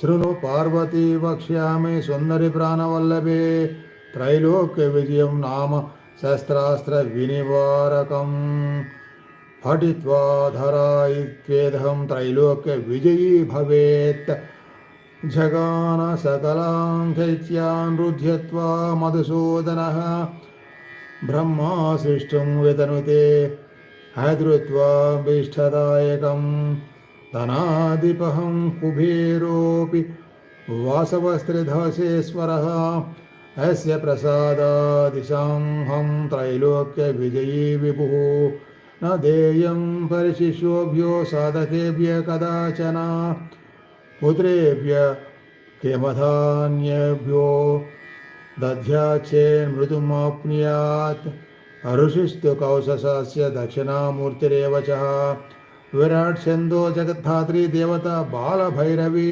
शृणु पार्वती वक्ष्यामि सुन्दरिप्राणवल्लभे त्रैलोक्यविजयं नाम शस्त्रास्त्रविनिवारकं पठित्वा धरायित्वेदहं त्रैलोक्यविजयी भवेत्। जगान सकलां शैत्यान् रुध्यत्वा मधुसूदनः। ब्रह्मा सृष्टुं वितनुते। हदृत्वा विष्ठदायकम् धनाधिपहं कुबेरोऽपि वासवस्त्रिधवशेश्वरः अस्य प्रसादादिशाहं त्रैलोक्यविजयी विभुः। न देयं परिशिष्योभ्यो साधकेभ्य कदाचन। पुत्रेभ्य किमधान्येभ्यो दध्याच्छेन्मृतुमाप्नुयात् ऋषिस्तु कौशसस्य दक्षिणामूर्तिरेव च। विराट छंदो जगद्धात्री देवता बालभैरवी।